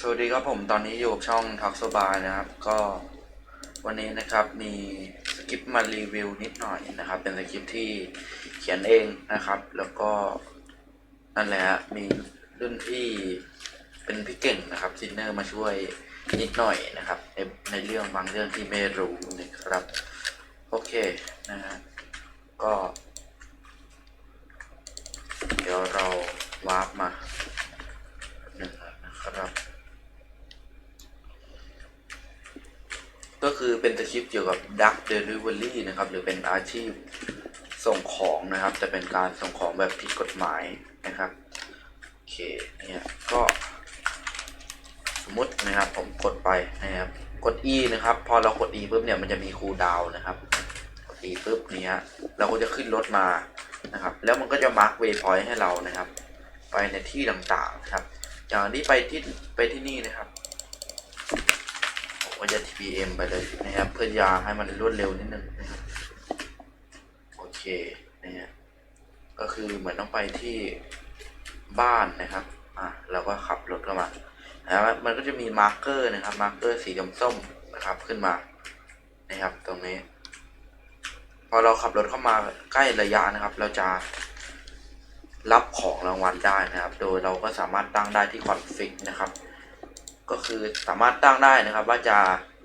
สวัสดีครับผมตอนนี้อยู่กับช่องทักสบายนะครับ ก็วันนี้นะครับมีสคริปต์มารีวิวนิดหน่อยนะครับ เป็นสคริปต์ที่เขียนเองนะครับ แล้วก็นั่นแหละฮะมีรุ่นพี่เป็นพี่เก่งนะครับซินเนอร์มาช่วยนิดหน่อยนะครับ ในในเรื่องบางเรื่องที่ไม่รู้นะครับ โอเคนะฮะก็ เดี๋ยวเราวาร์ปมาหนึ่งนะครับ ก็คือเป็นสคริปต์เกี่ยวกับ Duck Delivery นะครับ หรือเป็นอาชีพส่งของนะครับแต่เป็นการส่งของแบบผิดกฎหมายนะครับ โอเค เนี่ย ก็สมมตินะครับ ผมกดไปนะครับ กด E นะครับ พอเรากด E ปุ๊บเนี่ยมันจะมีคูลดาวน์นะครับ กด E ปุ๊บเนี้ยเราก็จะขึ้นรถมานะครับ แล้วมันก็จะมาร์กเวย์พอยต์ให้เรานะครับ ไปในที่ต่างๆนะครับ อย่างนี้ไปที่ไปที่นี่นะครับ ผมก็จะ TPM ไปเลยนะครับเพื่อจะให้มันรวดเร็วนิดนึงนะครับโอเคนะฮะก็คือเหมือนต้องไปที่บ้านนะครับอะเราก็ขับรถเข้ามานะครับมันก็จะมีมาร์กเกอร์นะครับมาร์กเกอร์สีส้มนะครับขึ้นมานะครับตรงนี้พอเราขับรถเข้ามาใกล้ระยะนะครับ เราจะรับของรางวัลได้นะครับ โดยเราก็สามารถตั้งได้ที่คอนฟิกนะครับ ก็คือสามารถตั้งได้นะครับ ว่าจะ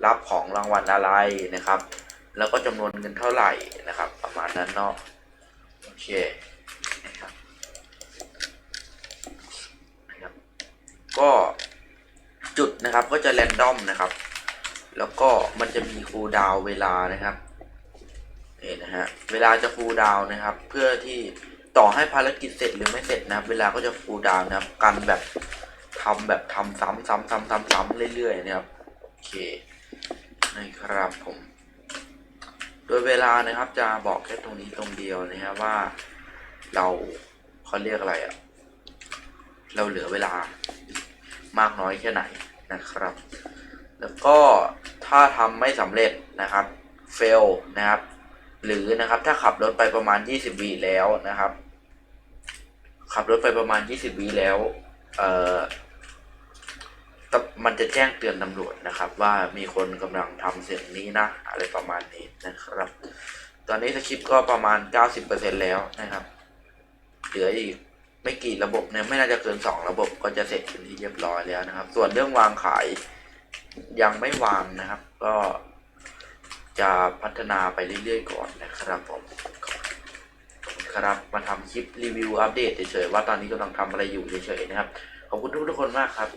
รับของรางวัลอะไรนะครับ แล้วก็จำนวนเงินเท่าไหร่นะครับ ประมาณนั้นเนาะโอเคนะครับนะครับก็จุดนะครับก็จะแรนดอมนะครับ แล้วก็มันจะมีคูลดาวเวลานะครับนี่นะฮะเวลาจะคูลดาวนะครับ เพื่อที่ต่อให้ภารกิจเสร็จหรือไม่เสร็จนะครับ เวลาก็จะคูลดาวน์นะครับกันแบบ ทำแบบทำซ้ำซ้ำซ้ำซ้ำซ้ำเรื่อยๆนะครับโอเคนะครับผม โดยเวลานะครับจะบอกแค่ตรงนี้ตรงเดียวนะครับว่า เราเขาเรียกอะไรอะเราเหลือเวลามากน้อยแค่ไหนนะครับ แล้วก็ถ้าทำไม่สำเร็จนะครับ fail นะครับ หรือนะครับถ้าขับรถไปประมาณ 20วิแล้วนะครับ ขับรถไปประมาณ 20วิแล้ว เอ่อ มันจะแจ้งเตือนตำรวจนะครับ ว่ามีคนกำลังทำเสิ่งนี้นะ อะไรประมาณนี้นะครับ ตอนนี้สคริปต์ก็ประมาณ 90%แล้วนะครับ เหลืออีกไม่กี่ระบบเนี่ยไม่น่าจะเกิน 2 ระบบก็จะเสร็จเป็นที่เรียบร้อยแล้วนะครับ ส่วนเรื่องวางขายยังไม่วางนะครับ ก็จะพัฒนาไปเรื่อยๆก่อนนะครับผมครับมาทำคลิปรีวิวอัปเดตเฉยๆว่าตอนนี้กำลังทำอะไรอยู่เฉยๆนะครับ ขอบคุณทุกๆคนมากครับ